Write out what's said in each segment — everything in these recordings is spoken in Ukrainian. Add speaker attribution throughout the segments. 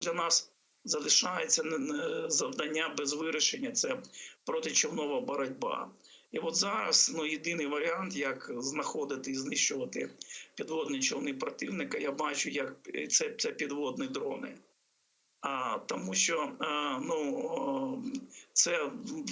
Speaker 1: для нас залишається не завдання без вирішення це протичовнова боротьба. І от зараз ну, єдиний варіант, як знаходити і знищувати підводні човни противника, я бачу, як це, це підводні дрони. А, тому що а, ну, це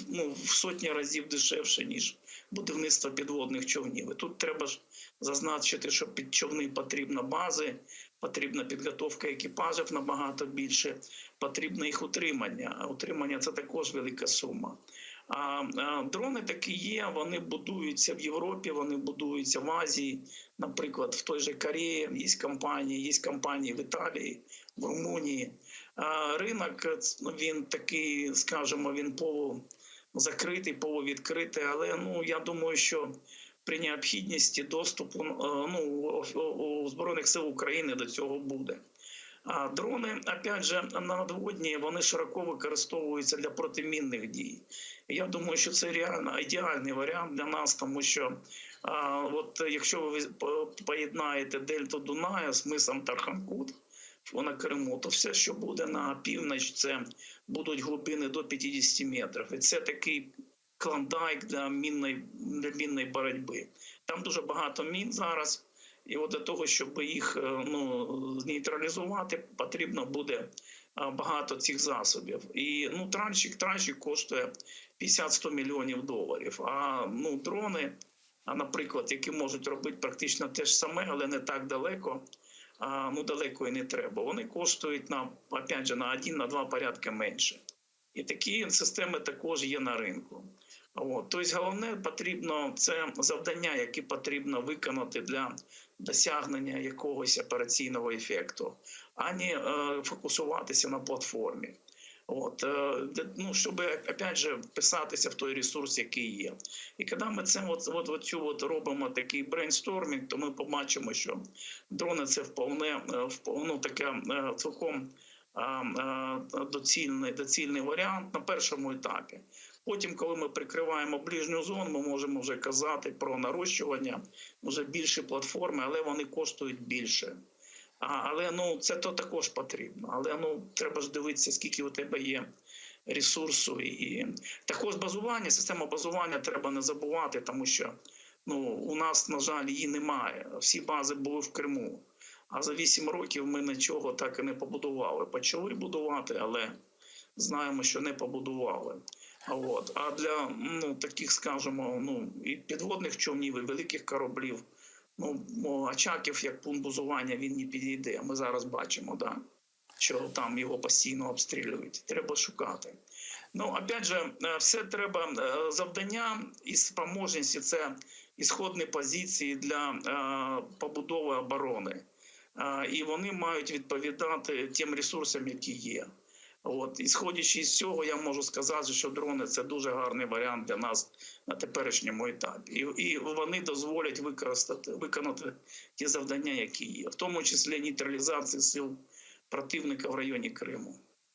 Speaker 1: ну, в сотні разів дешевше, ніж будівництво підводних човнів. І тут треба ж зазначити, що під човни потрібна бази, потрібна підготовка екіпажів набагато більше, потрібне їх утримання. Утримання це також велика сума. А, а дрони такі є, вони будуються в Європі, вони будуються в Азії, наприклад, в той же Кореї є компанії, є компанії в Італії, в Румунії. Ринок він такий, скажімо, він полузакритий, полувідкритий, але ну я думаю, що при необхідності доступу е, ну, у- Збройних сил України до цього буде. А дрони, опять же, надводні, вони широко використовуються для протимінних дій. Я думаю, що це реально ідеальний варіант для нас, тому що а, от якщо ви поєднаєте дельту Дунаю з мисом Тарханкут на Криму, то все, що буде на північ, це будуть глибини до 50 метрів. І це такий клондайк для мінної, для мінної боротьби. Там дуже багато мін зараз. І от для того, щоб їх е, ну, нейтралізувати, потрібно буде багато цих засобів. І ну, траншик, траншик коштує 50-100 мільйонів доларів. А ну, дрони, наприклад, які можуть робити практично те ж саме, але не так далеко. А, ну далеко і не треба. Вони коштують на опять же, на один, на два порядки менше. І такі системи також є на ринку. От. Тобто головне потрібно це завдання, які потрібно виконати для досягнення якогось операційного ефекту, а не е, фокусуватися на платформі. От, е, ну, щоб опять же вписатися в той ресурс, який є. І коли ми це от, от, от, цю от робимо такий брейнстормінг, то ми побачимо, що дрони це вповне, е, ну, таке е, цілком доцільний, доцільний варіант на першому етапі. Потім, коли ми прикриваємо ближню зону, ми можемо вже казати про нарощування вже більші платформи, але вони коштують більше. Але ну це то також потрібно. Але ну треба ж дивитися, скільки у тебе є ресурсу, і також базування, система базування треба не забувати, тому що ну у нас, на жаль, її немає. Всі бази були в Криму. А за 8 років ми нічого так і не побудували. Почали будувати, але знаємо, що не побудували. А от а для ну таких, скажімо, ну і підводних човнів, і великих кораблів. Ну, мо- Очаків як пункт базування він не підійде. Ми зараз бачимо, да, що там його постійно обстрілюють. Треба шукати. Ну, опять же, е, все треба е, завдання і спроможності це ісходні позиції для е, побудови оборони. І вони мають відповідати тим ресурсам, які є. От, ісходячи з цього, я можу сказати, що дрони це дуже гарний варіант для нас на теперішньому етапі, і, і вони дозволять використати виконати ті завдання, які є, в тому числі нейтралізації сил противника в районі Криму.